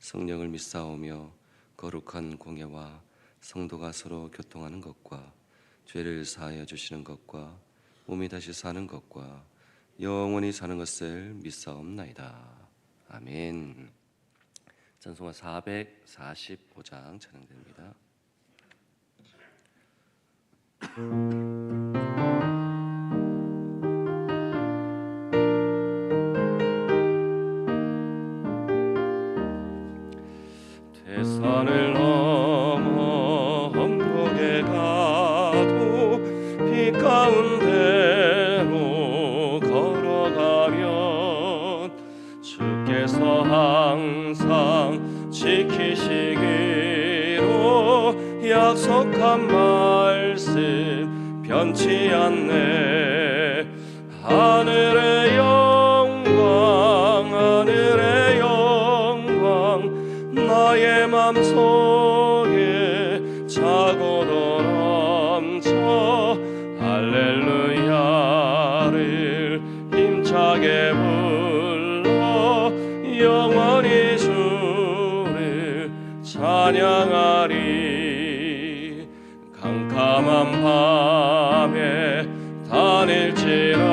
성령을 믿사오며 거룩한 공예와 성도가 서로 교통하는 것과 죄를 사하여 주시는 것과 몸이 다시 사는 것과 영원히 사는 것을 믿사옵나이다 아멘 찬송가 445장 찬양됩니다. 변치 않네 캄캄한 밤에 다닐지라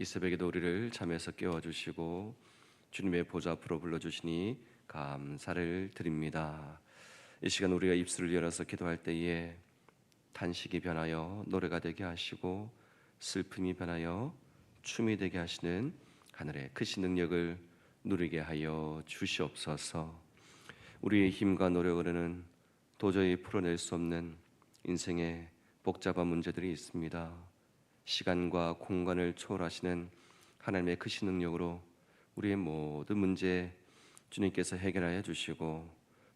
이 새벽에도 우리를 잠에서 깨워주시고 주님의 보좌 앞으로 불러주시니 감사를 드립니다 이 시간 우리가 입술을 열어서 기도할 때에 탄식이 변하여 노래가 되게 하시고 슬픔이 변하여 춤이 되게 하시는 하늘의 크신 능력을 누리게 하여 주시옵소서. 우리의 힘과 노력으로는 도저히 풀어낼 수 없는 인생의 복잡한 문제들이 있습니다. 시간과 공간을 초월하시는 하나님의 크신 능력으로 우리의 모든 문제 주님께서 해결하여 주시고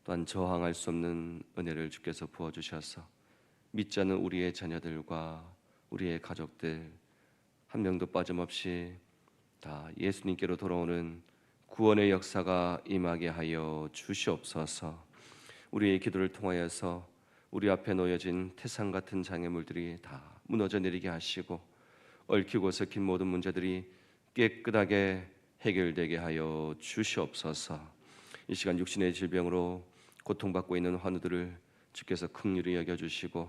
또한 저항할 수 없는 은혜를 주께서 부어 주셔서 믿지 않는 우리의 자녀들과 우리의 가족들 한 명도 빠짐없이 다 예수님께로 돌아오는 구원의 역사가 임하게 하여 주시옵소서. 우리의 기도를 통하여서 우리 앞에 놓여진 태산 같은 장애물들이 다 무너져 내리게 하시고 얽히고 섞인 모든 문제들이 깨끗하게 해결되게 하여 주시옵소서. 이 시간 육신의 질병으로 고통받고 있는 환우들을 주께서 긍휼히 여겨 주시고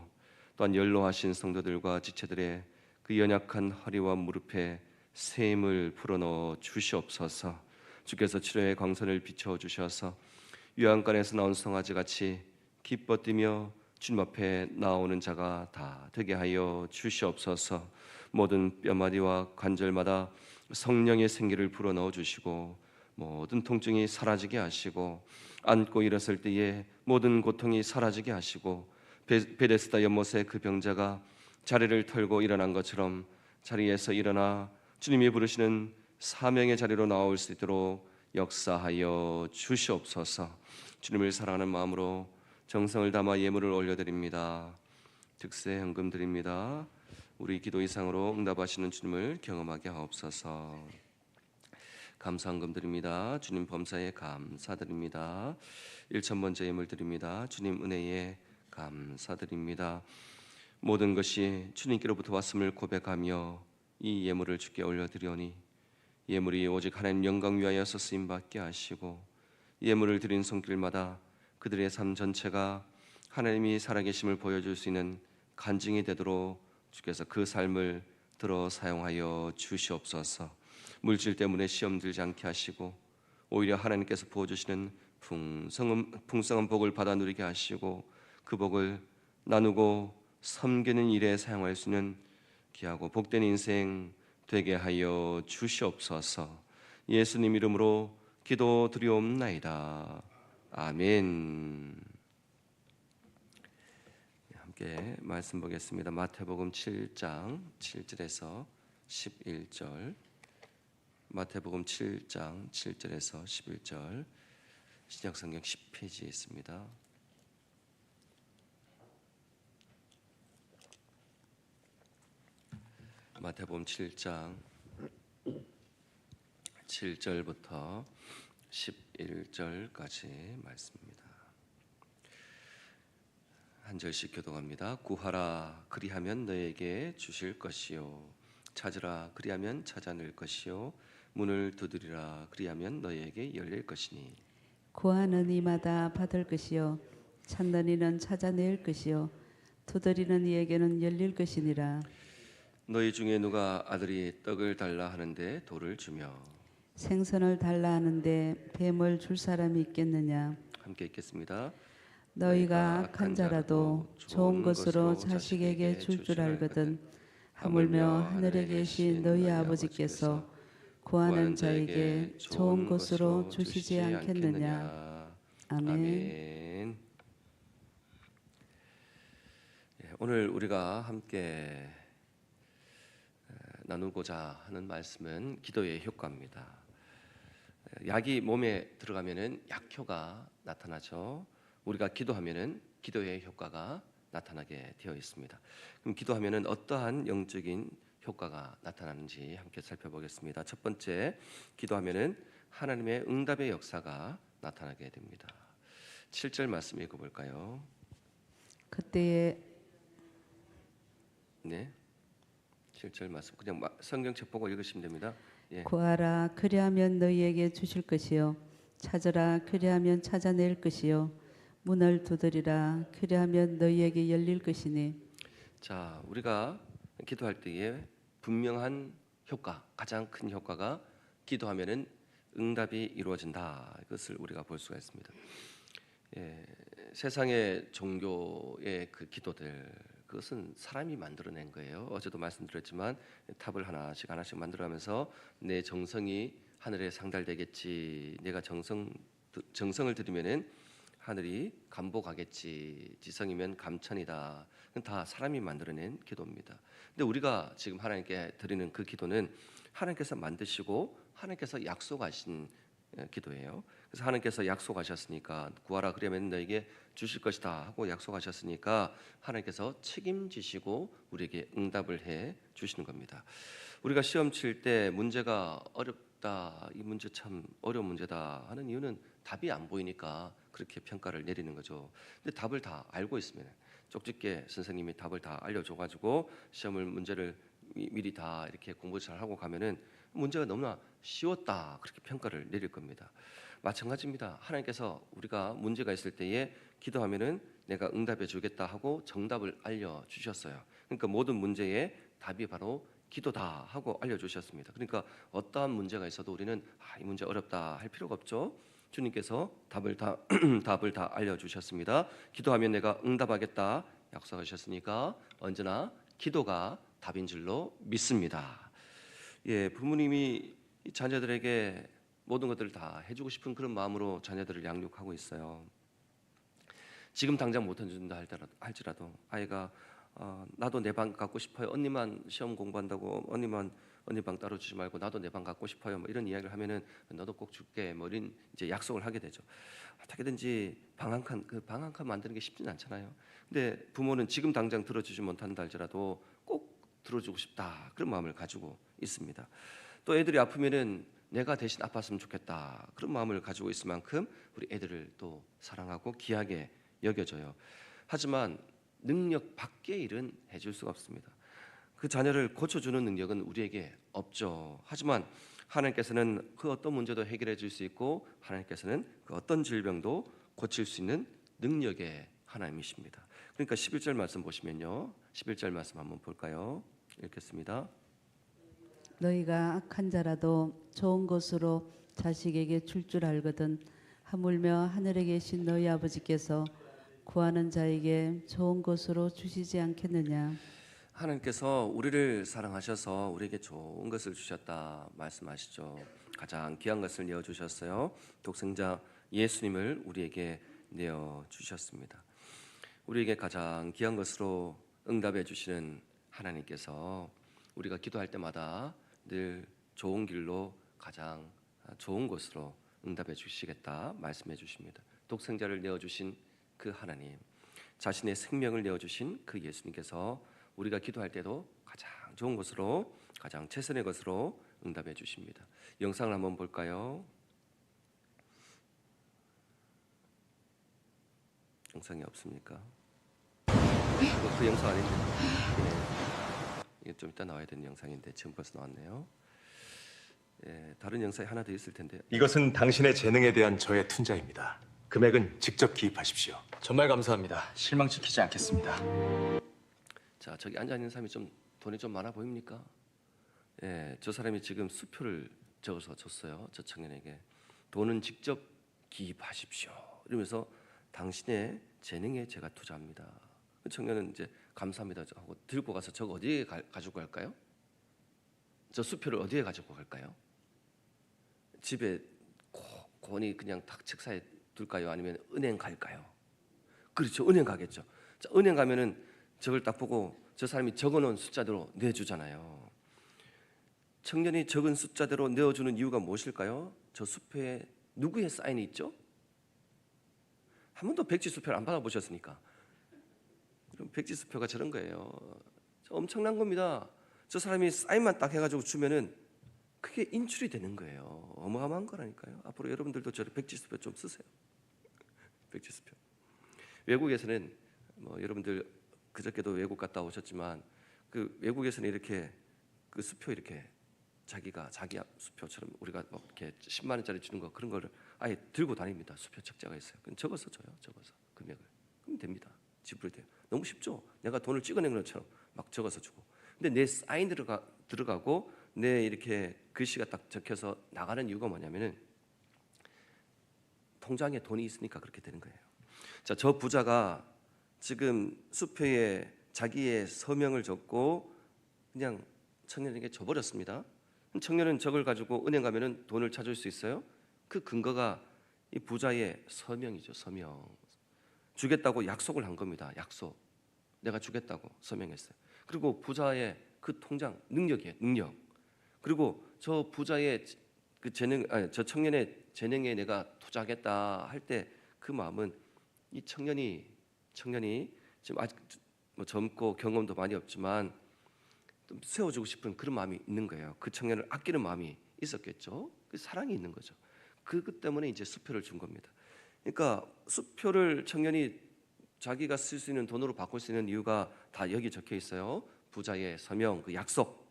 또한 연로하신 성도들과 지체들의 그 연약한 허리와 무릎에 새 힘을 불어넣어 주시옵소서. 주께서 치료의 광선을 비춰 주셔서 유한간에서 나온 송아지 같이 기뻐 뛰며 주님 앞에 나오는 자가 다 되게 하여 주시옵소서. 모든 뼈마디와 관절마다 성령의 생기를 불어넣어 주시고 모든 통증이 사라지게 하시고 앉고 일어설 때에 모든 고통이 사라지게 하시고 베- 베데스다 연못의 그 병자가 자리를 털고 일어난 것처럼 자리에서 일어나 주님이 부르시는 사명의 자리로 나올 수 있도록 역사하여 주시옵소서. 주님을 사랑하는 마음으로 정성을 담아 예물을 올려드립니다. 특세 현금 드립니다. 우리 기도 이상으로 응답하시는 주님을 경험하게 하옵소서. 감사한금 드립니다. 주님 범사에 감사드립니다. 일천 번째 예물 드립니다. 주님 은혜에 감사드립니다. 모든 것이 주님께로부터 왔음을 고백하며 이 예물을 주께 올려드리오니 예물이 오직 하나님 영광 위하여서 쓰임 받게 하시고 예물을 드린 손길마다 그들의 삶 전체가 하나님이 살아계심을 보여줄 수 있는 간증이 되도록 주께서 그 삶을 들어 사용하여 주시옵소서. 물질 때문에 시험 들지 않게 하시고 오히려 하나님께서 부어주시는 풍성한, 풍성한 복을 받아 누리게 하시고 그 복을 나누고 섬기는 일에 사용할 수 있는 귀하고 복된 인생 되게 하여 주시옵소서. 예수님 이름으로 기도 드리옵나이다. 아멘. 함께 말씀 보겠습니다. 마태복음 7장 7절에서 11절. 마태복음 7장 7절에서 11절. 신약 성경 10페이지에 있습니다. 마태복음 7장 7절부터 11절까지 말씀입니다. 한 절씩 교독합니다. 구하라 그리하면 너에게 주실 것이요. 찾으라 그리하면 찾아낼 것이요. 문을 두드리라 그리하면 너에게 열릴 것이니. 구하는 이마다 받을 것이요. 찾는 이는 찾아낼 것이요. 두드리는 이에게는 열릴 것이니라. 너희 중에 누가 아들이 떡을 달라 하는데 돌을 주며 생선을 달라 하는데 뱀을 줄 사람이 있겠느냐 함께 읽겠습니다. 너희가 악한 자라도 좋은 것으로 자식에게 줄 줄 알거든 하물며 하늘에 계신 너희 아버지께서 구하는 자에게 좋은 것으로 주시지 않겠느냐 아멘. 예, 오늘 우리가 함께 에, 나누고자 하는 말씀은 기도의 효과입니다. 에, 약이 몸에 들어가면은 약효가 나타나죠. 우리가 기도하면은 기도의 효과가 나타나게 되어 있습니다. 그럼 기도하면은 어떠한 영적인 효과가 나타나는지 함께 살펴보겠습니다. 첫 번째, 기도하면은 하나님의 응답의 역사가 나타나게 됩니다. 7절 말씀 읽어 볼까요? 그때에 네. 7절 말씀 그냥 마- 성경책 보고 읽으시면 됩니다. 예. 구하라 그리하면 너희에게 주실 것이요 찾으라 그리하면 찾아낼 것이요 문을 두드리라 그리하면 너희에게 열릴 것이니 자, 우리가 기도할 때에 분명한 효과, 가장 큰 효과가 기도하면은 응답이 이루어진다. 이것을 우리가 볼 수가 있습니다. 예, 세상의 종교의 그 기도들 그것은 사람이 만들어낸 거예요. 어제도 말씀드렸지만 탑을 하나씩 하나씩 만들어가면서 내 정성이 하늘에 상달되겠지. 내가 정성 정성을 들이면은 하늘이 감복하겠지. 지성이면 감천이다. 다 사람이 만들어낸 기도입니다. 근데 우리가 지금 하나님께 드리는 그 기도는 하나님께서 만드시고 하나님께서 약속하신 예, 기도예요. 그래서 하나님께서 약속하셨으니까 구하라 그러면 너에게 주실 것이다 하고 약속하셨으니까 하나님께서 책임지시고 우리에게 응답을 해 주시는 겁니다. 우리가 시험 칠 때 문제가 어렵다, 이 문제 참 어려운 문제다 하는 이유는 답이 안 보이니까 그렇게 평가를 내리는 거죠. 근데 답을 다 알고 있으면 쪽집게 선생님이 답을 다 알려줘가지고 시험을 문제를 미- 미리 다 이렇게 공부 잘 하고 가면은 문제가 너무나 쉬웠다 그렇게 평가를 내릴 겁니다. 마찬가지입니다. 하나님께서 우리가 문제가 있을 때에 기도하면은 내가 응답해 주겠다 하고 정답을 알려 주셨어요. 그러니까 모든 문제의 답이 바로 기도다 하고 알려 주셨습니다. 그러니까 어떠한 문제가 있어도 우리는 아, 이 문제 어렵다 할 필요가 없죠. 주님께서 답을 다 답을 다 알려 주셨습니다. 기도하면 내가 응답하겠다 약속하셨으니까 언제나 기도가 답인 줄로 믿습니다. 예, 부모님이 이 자녀들에게 모든 것들을 다 해주고 싶은 그런 마음으로 자녀들을 양육하고 있어요. 지금 당장 못 해준다 할지라도 아이가 어, 나도 내 방 갖고 싶어요. 언니만 시험 공부한다고 언니만 언니 방 따로 주지 말고 나도 내 방 갖고 싶어요. 뭐 이런 이야기를 하면은 너도 꼭 줄게. 뭐 이런 이제 약속을 하게 되죠. 어떻게든지 방 한 칸 그 방 한 칸 만드는 게 쉽진 않잖아요. 근데 부모는 지금 당장 들어주지 못한다 할지라도 꼭 들어주고 싶다 그런 마음을 가지고 있습니다. 또 애들이 아프면은 내가 대신 아팠으면 좋겠다 그런 마음을 가지고 있을 만큼 우리 애들을 또 사랑하고 귀하게 여겨져요. 하지만 능력 밖의 일은 해줄 수가 없습니다. 그 자녀를 고쳐주는 능력은 우리에게 없죠. 하지만 하나님께서는 그 어떤 문제도 해결해 줄 수 있고 하나님께서는 그 어떤 질병도 고칠 수 있는 능력의 하나님이십니다. 그러니까 11절 말씀 보시면요. 11절 말씀 한번 볼까요? 읽겠습니다. 너희가 악한 자라도 좋은 것으로 자식에게 줄 줄 알거든 하물며 하늘에 계신 너희 아버지께서 구하는 자에게 좋은 것으로 주시지 않겠느냐 하나님께서 우리를 사랑하셔서 우리에게 좋은 것을 주셨다 말씀하시죠. 가장 귀한 것을 내어 주셨어요. 독생자 예수님을 우리에게 내어 주셨습니다. 우리에게 가장 귀한 것으로 응답해 주시는 하나님께서 우리가 기도할 때마다 늘 좋은 길로 가장 좋은 것으로 응답해 주시겠다 말씀해 주십니다. 독생자를 내어 주신 그 하나님, 자신의 생명을 내어 주신 그 예수님께서 우리가 기도할 때도 가장 좋은 것으로 가장 최선의 것으로 응답해 주십니다. 영상을 한번 볼까요? 영상이 없습니까? 그 영상 아닌데. 예. 이게 좀 이따 나와야 되는 영상인데 지금 벌써 나왔네요. 예, 다른 영상이 하나 더 있을 텐데. 이것은 당신의 재능에 대한 저의 투자입니다. 금액은 직접 기입하십시오. 정말 감사합니다. 실망시키지 않겠습니다. 자, 저기 앉아 있는 사람이 좀 돈이 좀 많아 보입니까? 예, 저 사람이 지금 수표를 적어서 줬어요. 저 청년에게 돈은 직접 기입하십시오. 이러면서 당신의 재능에 제가 투자합니다. 그 청년은 이제 감사합니다 하고 들고 가서 저거 어디에 가, 가지고 갈까요? 저 수표를 어디에 가지고 갈까요? 집에 고, 고니 그냥 탁 책상에 둘까요? 아니면 은행 갈까요? 그렇죠. 은행 가겠죠. 자, 은행 가면은 저걸 딱 보고 저 사람이 적어놓은 숫자대로 내주잖아요. 청년이 적은 숫자대로 내어주는 이유가 무엇일까요? 저 수표에 누구의 사인이 있죠? 한 번도 백지 수표를 안 받아보셨으니까. 그럼 백지 수표가 저런 거예요. 저 엄청난 겁니다. 저 사람이 사인만 딱 해가지고 주면은 그게 인출이 되는 거예요. 어마어마한 거라니까요. 앞으로 여러분들도 저 백지 수표 좀 쓰세요. 백지 수표. 외국에서는 뭐 여러분들 그저께도 외국 갔다 오셨지만 그 외국에서는 이렇게 그 수표 이렇게 자기가 자기 수표처럼 우리가 뭐 이렇게 10만 원짜리 주는 거 그런 거를 아예 들고 다닙니다. 수표 책자가 있어요. 적어서 줘요. 적어서 금액을. 그럼 됩니다. 지불이 돼요. 너무 쉽죠. 내가 돈을 찍어낸 것처럼 막 적어서 주고. 근데 내 사인 들어가 들어가고 내 이렇게 글씨가 딱 적혀서 나가는 이유가 뭐냐면은 통장에 돈이 있으니까 그렇게 되는 거예요. 자, 저 부자가 지금 수표에 자기의 서명을 적고 그냥 청년에게 줘버렸습니다. 청년은 저걸 가지고 은행 가면은 돈을 찾을 수 있어요? 그 근거가 이 부자의 서명이죠. 서명. 주겠다고 약속을 한 겁니다. 약속. 내가 주겠다고 서명했어요. 그리고 부자의 그 통장 능력이에요. 능력. 그리고 저 부자의 그 재능, 아니, 저 청년의 재능에 내가 투자하겠다 할 때 그 마음은 이 청년이 청년이 지금 아직 뭐 젊고 경험도 많이 없지만 좀 세워주고 싶은 그런 마음이 있는 거예요. 그 청년을 아끼는 마음이 있었겠죠. 그 사랑이 있는 거죠. 그것 때문에 이제 수표를 준 겁니다. 그러니까 수표를 청년이 자기가 쓸 수 있는 돈으로 바꿀 수 있는 이유가 다 여기 적혀 있어요. 부자의 서명, 그 약속,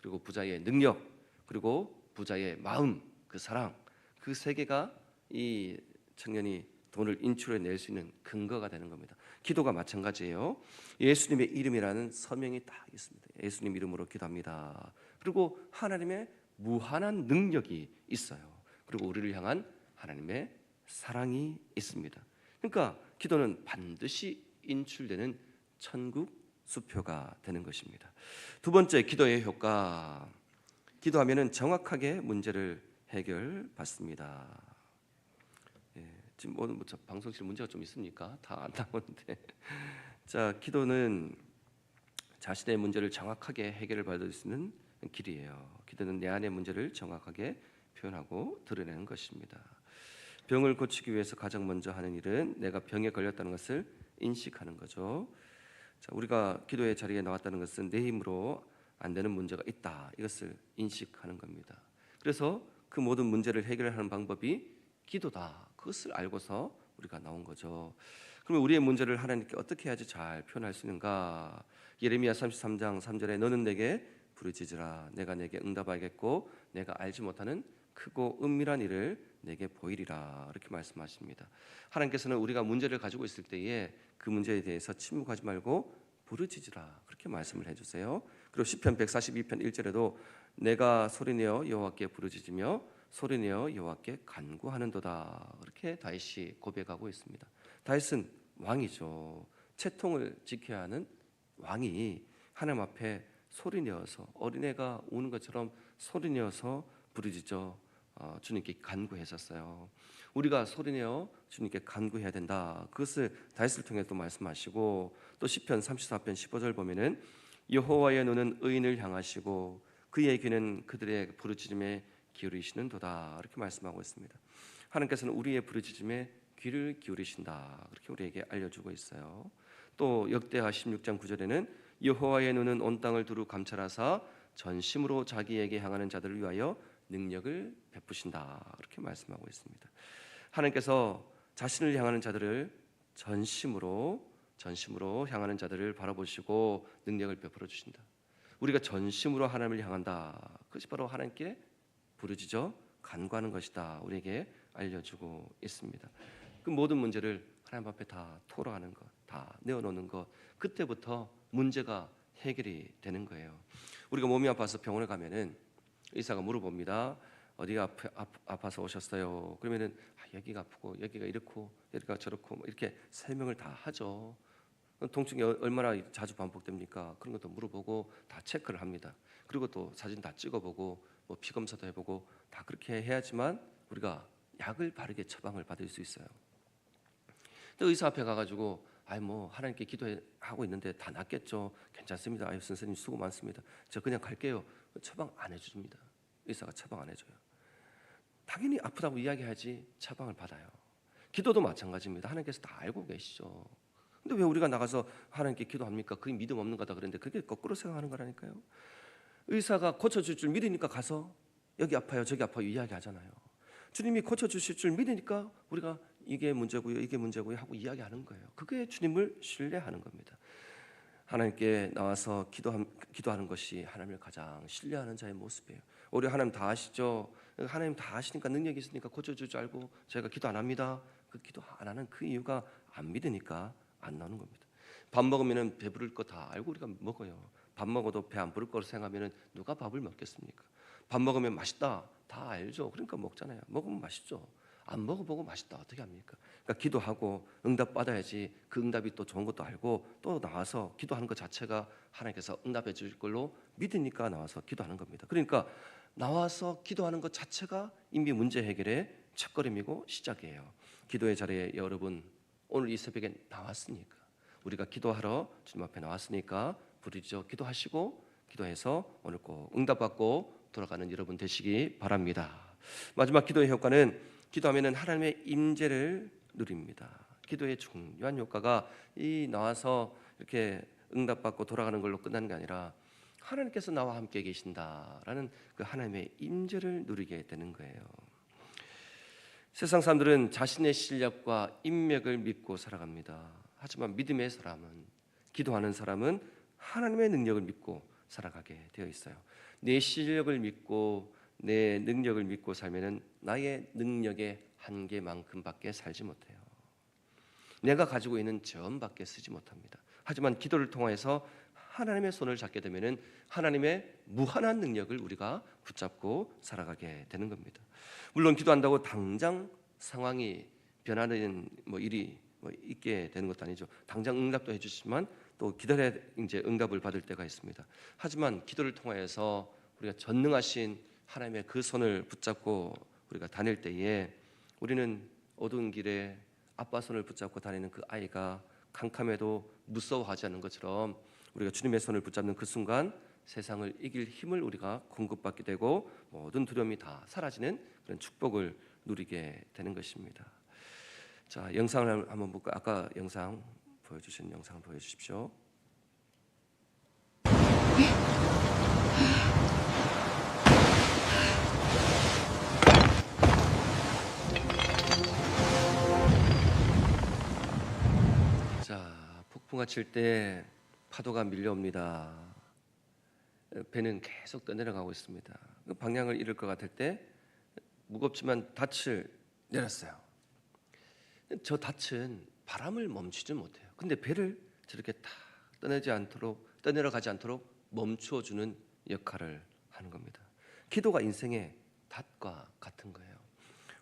그리고 부자의 능력, 그리고 부자의 마음, 그 사랑, 그 세 개가 이 청년이 돈을 인출해 낼 수 있는 근거가 되는 겁니다. 기도가 마찬가지예요. 예수님의 이름이라는 서명이 딱 있습니다. 예수님 이름으로 기도합니다. 그리고 하나님의 무한한 능력이 있어요. 그리고 우리를 향한 하나님의 사랑이 있습니다. 그러니까 기도는 반드시 인출되는 천국 수표가 되는 것입니다. 두 번째 기도의 효과. 기도하면은 정확하게 문제를 해결받습니다. 예, 지금 오늘 뭐저 방송실 문제가 좀 있습니까? 다 안 나오는데. 자, 기도는 자신의 문제를 정확하게 해결을 받을 수 있는 길이에요. 기도는 내 안의 문제를 정확하게 표현하고 드러내는 것입니다. 병을 고치기 위해서 가장 먼저 하는 일은 내가 병에 걸렸다는 것을 인식하는 거죠. 자, 우리가 기도의 자리에 나왔다는 것은 내 힘으로 안 되는 문제가 있다. 이것을 인식하는 겁니다. 그래서 그 모든 문제를 해결하는 방법이 기도다. 그것을 알고서 우리가 나온 거죠. 그러면 우리의 문제를 하나님께 어떻게 해야지 잘 표현할 수 있는가? 예레미야 33장 3절에 너는 내게 부르짖으라 내가 내게 응답하겠고 내가 알지 못하는 크고 은밀한 일을 내게 보이리라 이렇게 말씀하십니다. 하나님께서는 우리가 문제를 가지고 있을 때에 그 문제에 대해서 침묵하지 말고 부르짖으라 그렇게 말씀을 해주세요. 그리고 시편 142편 1절에도 내가 소리내어 여호와께 부르짖으며 소리내어 여호와께 간구하는도다 이렇게 다윗이 고백하고 있습니다. 다윗은 왕이죠. 채통을 지켜야 하는 왕이 하나님 앞에 소리내어서 어린애가 우는 것처럼 소리내어서 부르짖어 어, 주님께 간구했었어요. 우리가 소리내어 주님께 간구해야 된다. 그것을 다윗을 통해 또 말씀하시고 또 시편 34편 15절 보면은 여호와의 눈은 의인을 향하시고 그의 귀는 그들의 부르짖음에 기울이시는도다. 이렇게 말씀하고 있습니다. 하나님께서는 우리의 부르짖음에 귀를 기울이신다. 그렇게 우리에게 알려주고 있어요. 또 역대하 16장 9절에는 여호와의 눈은 온 땅을 두루 감찰하사 전심으로 자기에게 향하는 자들을 위하여 능력을 베푸신다. 이렇게 말씀하고 있습니다. 하나님께서 자신을 향하는 자들을 전심으로 전심으로 향하는 자들을 바라보시고 능력을 베풀어 주신다. 우리가 전심으로 하나님을 향한다. 그것이 바로 하나님께 부르짖어 간구하는 것이다. 우리에게 알려주고 있습니다. 그 모든 문제를 하나님 앞에 다 토로하는 것, 다 내어놓는 것, 그때부터 문제가 해결이 되는 거예요. 우리가 몸이 아파서 병원에 가면은 의사가 물어봅니다. 어디가 아파, 서 오셨어요? 그러면은 아, 여기가 아프고 여기가 이렇고 여기가 저렇고 뭐 이렇게 설명을 다 하죠. 통증이 어- 얼마나 자주 반복됩니까? 그런 것도 물어보고 다 체크를 합니다. 그리고 또 사진 다 찍어보고 뭐 피 검사도 해보고 다 그렇게 해야지만 우리가 약을 바르게 처방을 받을 수 있어요. 또 의사 앞에 가가지고 아이 뭐 하나님께 기도하고 있는데 다 낫겠죠. 괜찮습니다. 아유 선생님 수고 많습니다. 저 그냥 갈게요. 처방 안 해줍니다. 의사가 처방 안 해줘요. 당연히 아프다고 이야기하지 처방을 받아요. 기도도 마찬가지입니다. 하나님께서 다 알고 계시죠. 근데 왜 우리가 나가서 하나님께 기도합니까? 그게 믿음 없는 거다 그랬는데 그게 거꾸로 생각하는 거라니까요. 의사가 고쳐줄 줄 믿으니까 가서 여기 아파요, 저기 아파요 이야기하잖아요. 주님이 고쳐주실 줄 믿으니까 우리가 이게 문제고요, 이게 문제고요 하고 이야기하는 거예요. 그게 주님을 신뢰하는 겁니다. 하나님께 나와서 기도하는 것이 하나님을 가장 신뢰하는 자의 모습이에요. 우리 하나님 다 아시죠? 하나님 다 아시니까 능력이 있으니까 고쳐줄 줄 알고 저희가 기도 안 합니다. 그 기도 안 하는 그 이유가 안 믿으니까 안 나오는 겁니다. 밥 먹으면 배부를 거 다 알고 우리가 먹어요. 밥 먹어도 배 안 부를 거로 생각하면 누가 밥을 먹겠습니까? 밥 먹으면 맛있다 다 알죠. 그러니까 먹잖아요. 먹으면 맛있죠. 안 먹어보고 맛있다 어떻게 합니까? 그러니까 기도하고 응답 받아야지 그 응답이 또 좋은 것도 알고 또 나와서 기도하는 것 자체가 하나님께서 응답해 줄 걸로 믿으니까 나와서 기도하는 겁니다. 그러니까 나와서 기도하는 것 자체가 이미 문제 해결의 첫걸음이고 시작이에요. 기도의 자리에 여러분 오늘 이 새벽에 나왔으니까 우리가 기도하러 주님 앞에 나왔으니까 부르짖어 기도하시고 기도해서 오늘 꼭 응답받고 돌아가는 여러분 되시기 바랍니다. 마지막 기도의 효과는 기도하면은 하나님의 임재를 누립니다. 기도의 중요한 효과가 이 나와서 이렇게 응답받고 돌아가는 걸로 끝나는 게 아니라 하나님께서 나와 함께 계신다라는 그 하나님의 임재를 누리게 되는 거예요. 세상 사람들은 자신의 실력과 인맥을 믿고 살아갑니다. 하지만 믿음의 사람은 기도하는 사람은 하나님의 능력을 믿고 살아가게 되어 있어요. 내 실력을 믿고 내 능력을 믿고 살면은 나의 능력에 한계만큼밖에 살지 못해요. 내가 가지고 있는 점밖에 쓰지 못합니다. 하지만 기도를 통해서 하나님의 손을 잡게 되면은 하나님의 무한한 능력을 우리가 붙잡고 살아가게 되는 겁니다. 물론 기도한다고 당장 상황이 변하는 뭐 일이 뭐 있게 되는 것도 아니죠. 당장 응답도 해주시지만 또 기다려 이제 응답을 받을 때가 있습니다. 하지만 기도를 통해서 우리가 전능하신 하나님의 그 손을 붙잡고 우리가 다닐 때에 우리는 어두운 길에 아빠 손을 붙잡고 다니는 그 아이가 캄캄해도 무서워하지 않는 것처럼 우리가 주님의 손을 붙잡는 그 순간 세상을 이길 힘을 우리가 공급받게 되고 모든 두려움이 다 사라지는 그런 축복을 누리게 되는 것입니다. 자 영상을 한번 볼까? 아까 영상 보여주신 영상을 보여주십시오. 자 폭풍가 칠 때 파도가 밀려옵니다. 배는 계속 떠내려가고 있습니다. 그 방향을 잃을 것 같을 때 무겁지만 닻을 내렸어요. 저 닻은 바람을 멈추지 못해요. 근데 배를 저렇게 탁 떠내지 않도록 떠내려가지 않도록 멈추어 주는 역할을 하는 겁니다. 기도가 인생의 닷과 같은 거예요.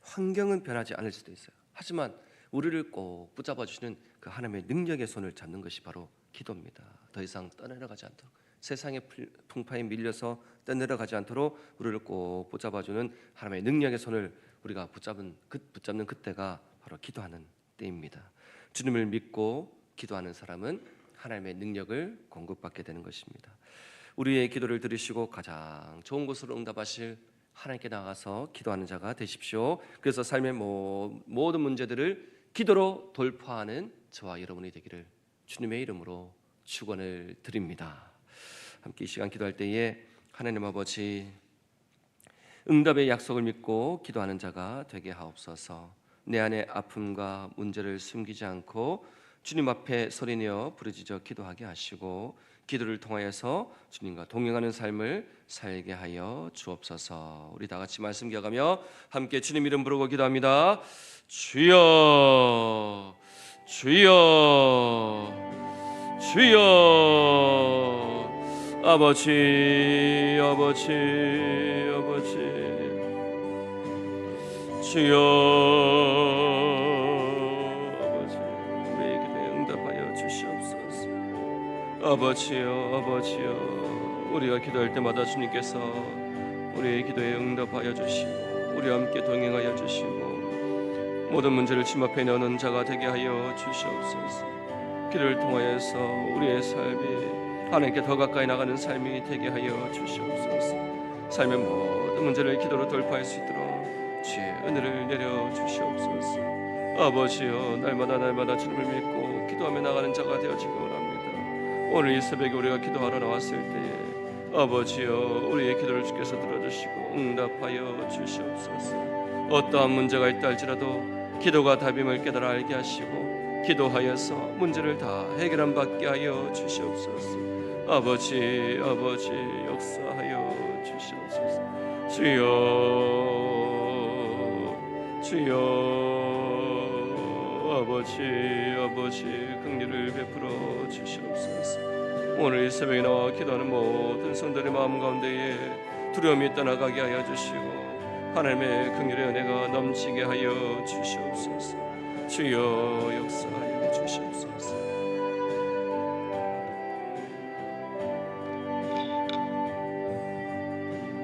환경은 변하지 않을 수도 있어요. 하지만 우리를 꼭 붙잡아 주시는 그 하나님의 능력의 손을 잡는 것이 바로 기도입니다. 더 이상 떠내려가지 않도록 세상의 풀- 풍파에 밀려서 떠내려가지 않도록 우리를 꼭 붙잡아 주는 하나님의 능력의 손을 우리가 붙잡은 그 붙잡는 그때가 바로 기도하는 때입니다. 주님을 믿고 기도하는 사람은 하나님의 능력을 공급받게 되는 것입니다. 우리의 기도를 들으시고 가장 좋은 곳으로 응답하실 하나님께 나가서 기도하는 자가 되십시오. 그래서 삶의 모, 모든 문제들을 기도로 돌파하는 저와 여러분이 되기를 주님의 이름으로 축원을 드립니다. 함께 이 시간 기도할 때에 하나님 아버지 응답의 약속을 믿고 기도하는 자가 되게 하옵소서. 내 안의 아픔과 문제를 숨기지 않고 주님 앞에 소리내어 부르짖어 기도하게 하시고 기도를 통하여서 주님과 동행하는 삶을 살게 하여 주옵소서. 우리 다 같이 말씀 기억하며 함께 주님 이름 부르고 기도합니다. 주여, 주여, 주여. 아버지, 아버지, 아버지. 주여 아버지여 아버지여 우리가 기도할 때마다 주님께서 우리의 기도에 응답하여 주시고 우리와 함께 동행하여 주시고 모든 문제를 침 앞에 넣는 자가 되게 하여 주시옵소서 기도를 통하여서 우리의 삶이 하나님께 더 가까이 나가는 삶이 되게 하여 주시옵소서 삶의 모든 문제를 기도로 돌파할 수 있도록 주의 은혜를 내려 주시옵소서. 아버지여 날마다 날마다 주님을 믿고 기도하며 나가는 자가 되어지기 원합니다. 오늘 이 새벽에 우리가 기도하러 나왔을 때에 아버지여 우리의 기도를 주께서 들어주시고 응답하여 주시옵소서. 어떠한 문제가 있다 할지라도 기도가 답임을 깨달아 알게 하시고 기도하여서 문제를 다 해결함 받게 하여 주시옵소서. 아버지 아버지 역사하여 주시옵소서. 주여 주여 아버지 아버지 긍휼을 베풀어 주시옵소서. 오늘 이 새벽에 나와 기도하는 모든 성들의 마음 가운데에 두려움이 떠나가게 하여 주시고 하나님의 긍휼의 은혜가 넘치게 하여 주시옵소서. 주여 역사하여